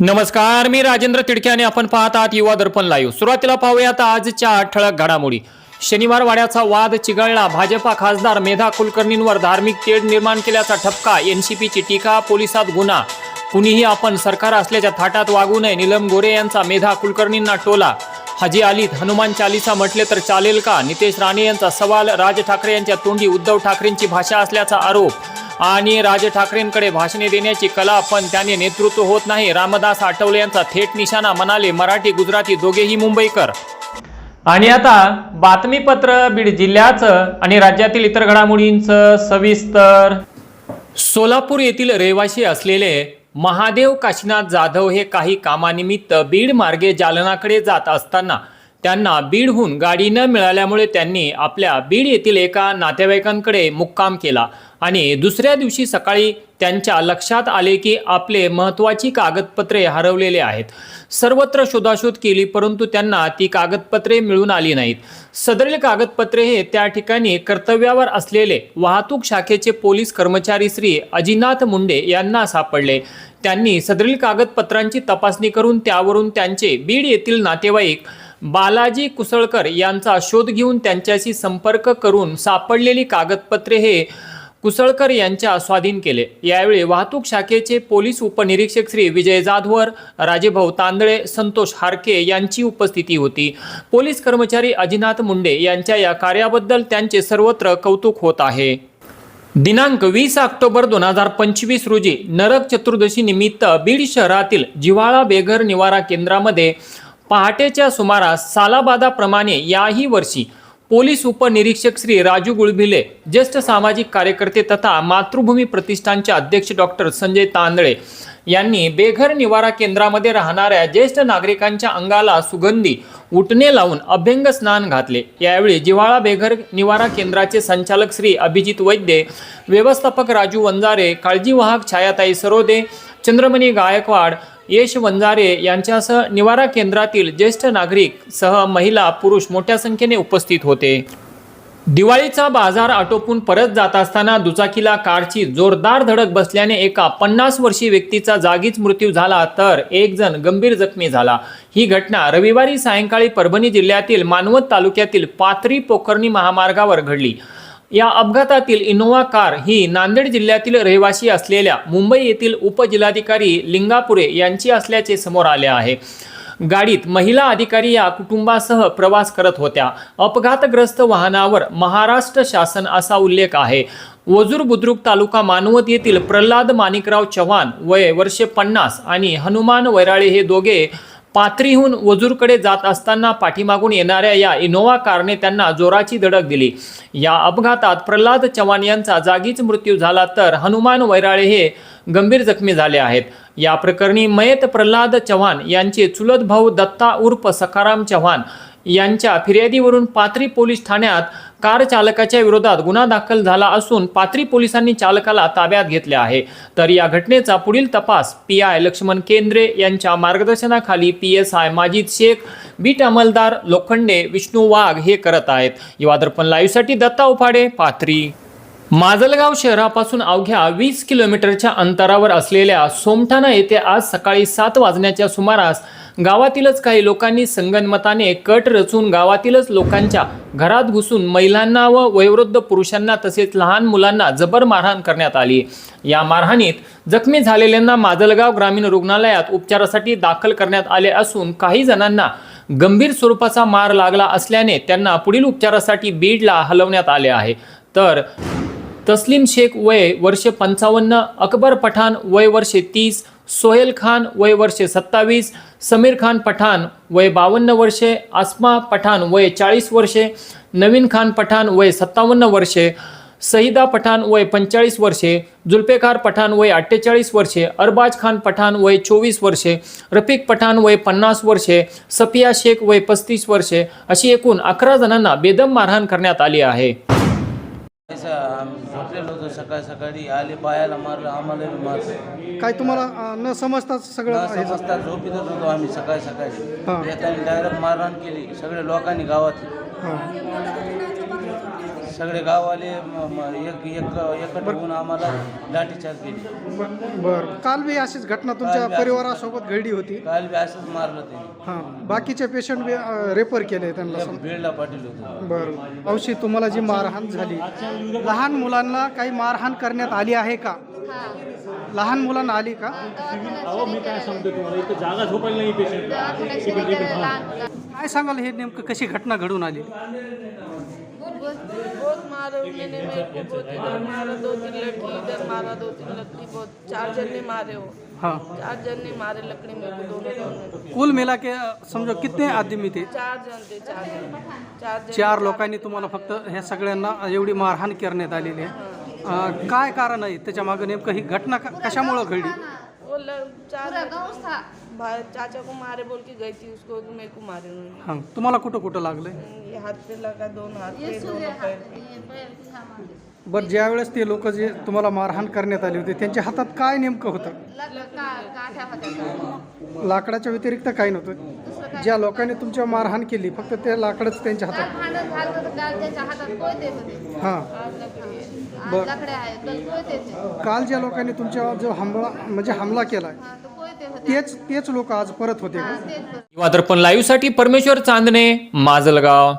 नमस्कार मी राजेंद्र तिडके आणि आपण पाहत आहात युवा दर्पण लाईव्ह सुरुवातीला पाहूयात आजच्या ठळक घडामोडी. शनिवार वाड्याचा वाद चिघळला. भाजपा खासदार मेधा कुलकर्णींवर धार्मिक तेढ निर्माण केल्याचा ठपका. एनसीपीची टीका पोलिसात गुन्हा. कुणीही आपण सरकार असल्याच्या थाटात वागू नये निलम गोरे यांचा मेधा कुलकर्णींना टोला. हाजी आलीत हनुमान चालिसा म्हटले तर चालेल का? नितेश राणे यांचा सवाल राज ठाकरे यांच्या तोंडी उद्धव ठाकरेंची भाषा असल्याचा आरोप. आणि राज ठाकरेंकडे भाषणे देण्याची कला पण त्याने नेतृत्व होत नाही. रामदास आठवले यांचा थेट निशाणा म्हणाले मराठी गुजराती दोघेही मुंबईकर. आणि आता बातमीपत्र बीड जिल्ह्याचं आणि राज्यातील इतर घडामोडींचं सविस्तर. सोलापूर येथील रहिवासी असलेले महादेव काशीनाथ जाधव हे काही कामानिमित्त बीड मार्गे जालनाकडे जात असताना त्यांना बीडहून गाडी न मिळाल्यामुळे त्यांनी आपल्या बीड येथील एका नातेवाईकांकडे मुक्काम केला. आणि दुसऱ्या दिवशी सकाळी त्यांच्या लक्षात आले की आपले महत्त्वाची कागदपत्रे हरवलेले आहेत. सर्वत्र शोधाशोध केली परंतु त्यांना ती कागदपत्रे मिळून आली नाहीत. सदरील कागदपत्रे हे त्या ठिकाणी कर्तव्यावर असलेले वाहतूक शाखेचे पोलीस कर्मचारी श्री अजिनाथ मुंडे यांना सापडले. त्यांनी सदरील कागदपत्रांची तपासणी करून त्यावरून त्यांचे बीड येथील नातेवाईक बालाजी कुसळकर यांचा शोध घेऊन त्यांच्याशी संपर्क करून सापडलेली कागदपत्रे हे कुसळकर यांच्या स्वाधीन केले. यावेळी वाहतूक शाखेचे पोलीस उपनिरीक्षक श्री विजय जाधवर राजेभाऊ तांदळे संतोष हारके यांची उपस्थिती होती. पोलीस कर्मचारी अजिनाथ मुंडे यांच्या या कार्याबद्दल त्यांचे सर्वत्र कौतुक होत आहे. दिनांक वीस ऑक्टोबर दोन हजार पंचवीस रोजी नरक चतुर्दशी निमित्त बीड शहरातील जिव्हाळा बेघर निवारा केंद्रामध्ये पहाटेच्या सुमारास सालाबादाप्रमाणे याही वर्षी पोलीस उपनिरीक्षक श्री राजू गुळभिले ज्येष्ठ सामाजिक कार्यकर्ते तथा मातृभूमी प्रतिष्ठानचे अध्यक्ष डॉक्टर संजय तांदळे यांनी बेघर निवारा केंद्रामध्ये राहणाऱ्या ज्येष्ठ नागरिकांच्या अंगाला सुगंधी उठणे लावून अभ्यंग स्नान घातले. यावेळी जिव्हाळा बेघर निवारा केंद्राचे संचालक श्री अभिजित वैद्य व्यवस्थापक राजू वंजारे काळजीवाहक छायाताई सरोदे चंद्रमणी गायकवाड यश वंजारे यांच्यासह निवारा केंद्रातील ज्येष्ठ नागरिक सह महिला पुरुष मोठ्या संख्येने उपस्थित होते. दिवाळीचा बाजार आटोपून परत जात असताना दुचाकीला कारची जोरदार धडक बसल्याने एका पन्नास वर्षीय व्यक्तीचा जागीच मृत्यू झाला तर एक जण गंभीर जखमी झाला. ही घटना रविवारी सायंकाळी परभणी जिल्ह्यातील मानवत तालुक्यातील पाथरी पोखर्णी महामार्गावर घडली. या अपघातातील इनोव्हा कार ही नांदेड जिल्ह्यातील रहिवासी असलेल्या मुंबई येथील उपजिल्हाधिकारी लिंगापुरे यांची असल्याचे समोर आले आहे. गाडीत महिला अधिकारी या कुटुंबासह प्रवास करत होत्या. अपघातग्रस्त वाहनावर महाराष्ट्र शासन असा उल्लेख आहे. वजूर बुद्रुक तालुका मानवत येथील प्रल्हाद माणिकराव चव्हाण वय वर्षे पन्नास आणि हनुमान वैराळे हे दोघे पाथरीहून वजूरकडे जात असताना पाठीमागून येणाऱ्या या इनोव्हा कारने त्यांना जोराची धडक दिली. या अपघातात प्रल्हाद चव्हाण यांचा जागीच मृत्यू झाला तर हनुमान वैराळे हे गंभीर जखमी झाले आहेत. या प्रकरणी मयत प्रल्हाद चव्हाण यांचे चुलत भाऊ दत्ता उर्फ सखाराम चव्हाण यांच्या फिर्यादीवरून पाथरी पोलीस ठाण्यात कार चालकाच्या विरोधात गुन्हा दाखल झाला असून पाथरी पोलिसांनी चालकाला ताब्यात घेतले आहे. तर या घटनेचा पुढील तपास पी आय लक्ष्मण केंद्रे यांच्या मार्गदर्शनाखाली P S I Majid Shaikh beat अंमलदार Lokhande Vishnu Wagh हे करत आहेत. युवा दर्पण लाईव्हसाठी दत्ता उफाडे पाथरी. माजलगाव शहरापासून अवघ्या वीस किलोमीटरच्या अंतरावर असलेल्या सोमठाणा येथे आज सकाळी सात वाजण्याच्या सुमारास गावातीलच काही लोकांनी संगनमताने कट रचून गावातीलच लोकांच्या घरात घुसून महिलांना व वयोवृद्ध पुरुषांना तसेच लहान मुलांना जबर मारहाण करण्यात आली. या मारहाणीत जखमी झालेल्यांना माजलगाव ग्रामीण रुग्णालयात उपचारासाठी दाखल करण्यात आले असून काही जणांना गंभीर स्वरूपाचा मार लागला असल्याने त्यांना पुढील उपचारासाठी बीडला हलवण्यात आले आहे. तर तस्लीम शेख वय वर्षे पंचावन्न अकबर पठाण वय वर्षे तीस सोहेल खान वय वर्षे सत्तावीस समीर खान पठाण वय बावन्न वर्षे आसमा पठाण वय चाळीस वर्षे नवीन खान पठाण वय सत्तावन्न वर्षे सईदा पठाण वय पंचेचाळीस वर्षे जुल्फेकार पठाण वय अठ्ठेचाळीस वर्षे अरबाज खान पठाण वय चोवीस वर्षे रफिक पठाण वय पन्नास वर्षे सफिया शेख वय पस्तीस वर्षे अशी एकूण अकरा जणांना बेदम मारहाण करण्यात आली आहे. झोपलेलो होतो सकाळ सकाळी आले मारलं आम्हाला बी मारलं काय तुम्हाला न समजताच सगळं न? समजता झोपीतच होतो आम्ही सकाळी सकाळी हां. येताना डायरेक्ट मारहाण केली सगळ्या लोकांनी गावात हां. सगळे गाववाले म- म- एक एक एकत्र होऊन आम्हाला लाठीचार्ज केली बरं काल बी अशीच घटना तुमच्या परिवारासोबत घडली होती? काल बी असंच मारलं त्यांनी. हां बाकीचे पेशंट बी रेफर केले त्यांना सम- बीडला पाटील होतं. बरं औषधी तुम्हाला जी मारहाण झाली लहान मुलांना काही मारहाण करण्यात आली आहे का? लहान मुलांना आली का? अहो मी काय सांगतो तुम्हाला इथं जागा झोपायला नाही पेशंट काय सांगाल हे नेमकं कशी घटना घडून आली? मैंने मेरे को बहुत इधर मारा दो तीन लड़की इधर मारा दो तीन लकड़ी बहुत चार जने मारे हो. हाँ। चार जने मारे लकड़ी मेरे को दोनों दोनों कुल मिला के अ, समजो कितने आदमी थे? चार जन थे चार जन. चार लोकांनी तुम्हाला फक्त ह्या सगळ्यांना एवढी मारहाण करण्यात आलेली आहे. अ, काय कारण आहे? त्याच्यामागे नेमकं ही घटना क- कशामुळं घडली? वो भाई चाचा को मारे बोल के गई थी उसको तो मेरे को मारे उन्होंने हां तुम्हाला कुठं कुठं लागलंय? ये हाथ पे लगा दोनों हाथ पे दोनों पैर पे। बरं ज्या वेळेस ते लोक जे तुम्हाला मारहाण करण्यात आली होती त्यांच्या हातात काय नेमकं होतं? लाकडाच्या व्यतिरिक्त काही नव्हतं? ज्या लोकांनी तुमच्या मारहाण केली फक्त ते लाकडच त्यांच्या हातात? कोयते होते हां. आहे. कल ज्या लोकांनी तुमच्या जो हमला म्हणजे हमला केला हा, तर कोयते होते. तेच तेच लोक आज परत होते का? तेच बरं. युवा दर्पण लाईव्हसाठी परमेश्वर चांदणे माजलगाव.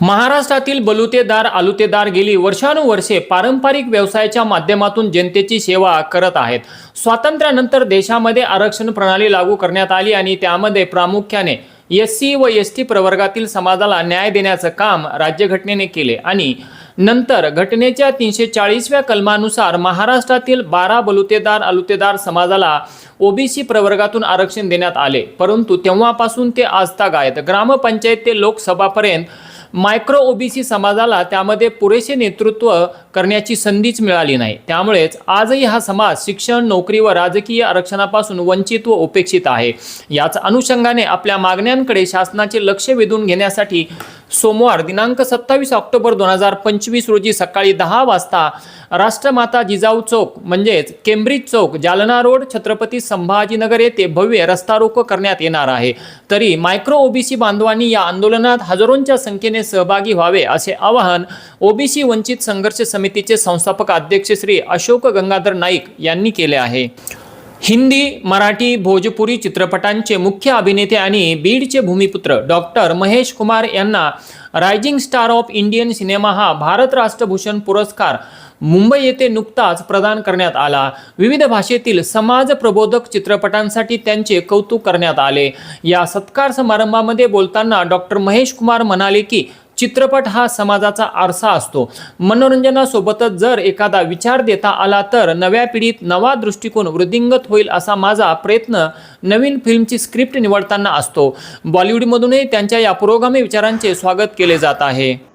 महाराष्ट्रातील बलुतेदार आलुतेदार गेली वर्षानुवर्षे पारंपरिक व्यवसायाच्या माध्यमातून जनतेची सेवा करत आहेत. स्वातंत्र्यानंतर देशामध्ये आरक्षण प्रणाली लागू करण्यात आली आणि त्यामध्ये प्रामुख्याने एस सी व एस टी प्रवर्गातील समाजाला न्याय देण्याचं काम राज्यघटनेने केले आणि नंतर घटनेच्या तीनशे चाळीसव्या कलमानुसार महाराष्ट्रातील बारा बलुतेदार अलुतेदार समाजाला ओबीसी प्रवर्गातून आरक्षण देण्यात आले. परंतु तेव्हापासून ते आजतागायत. ग्रामपंचायत ते लोकसभापर्यंत मायक्रो ओबीसी समाजाला त्यामध्ये पुरेसे नेतृत्व करण्याची संधीच मिळाली नाही. त्यामुळेच आजही हा समाज शिक्षण नोकरी व राजकीय आरक्षणापासून वंचित व उपेक्षित आहे. याच अनुषंगाने आपल्या मागण्यांकडे शासनाचे लक्ष वेधून घेण्यासाठी सोमवार दिनांक सत्तावीस ऑक्टोबर दोन हजार पंचवीस रोजी सकाळी दहा वाजता राष्ट्रमाता जिजाऊ चौक म्हणजेच केम्ब्रिज चौक जालना रोड छत्रपती संभाजीनगर येथे भव्य रस्ता रोको करण्यात येणार आहे. तरी मायक्रो ओबीसी बांधवांनी या आंदोलनात हजारोंच्या संख्येने सहभागी व्हावे असे आवाहन ओबीसी वंचित संघर्ष समितीचे संस्थापक अध्यक्ष श्री अशोक गंगाधर नाईक यांनी केले आहे. हिंदी मराठी भोजपुरी चित्रपटांचे मुख्य अभिनेते आणि बीडचे भूमिपुत्र डॉक्टर महेश कुमार यांना rising star of Indian cinema हा भारत राष्ट्रभूषण पुरस्कार मुंबई येथे नुकताच प्रदान करण्यात आला. विविध भाषेतील समाज प्रबोधक चित्रपटांसाठी त्यांचे कौतुक करण्यात आले. या सत्कार समारंभामध्ये बोलताना डॉक्टर महेश कुमार म्हणाले की चित्रपट हा समाजाचा आरसा असतो. मनोरंजनासोबतच जर एखादा विचार देता आला तर नव्या पिढीत नवा दृष्टिकोन वृद्धिंगत होईल असा माझा प्रयत्न नवीन फिल्मची स्क्रिप्ट निवडताना असतो. बॉलिवूडमधूनही त्यांच्या या पुरोगामी विचारांचे स्वागत केले जात आहे.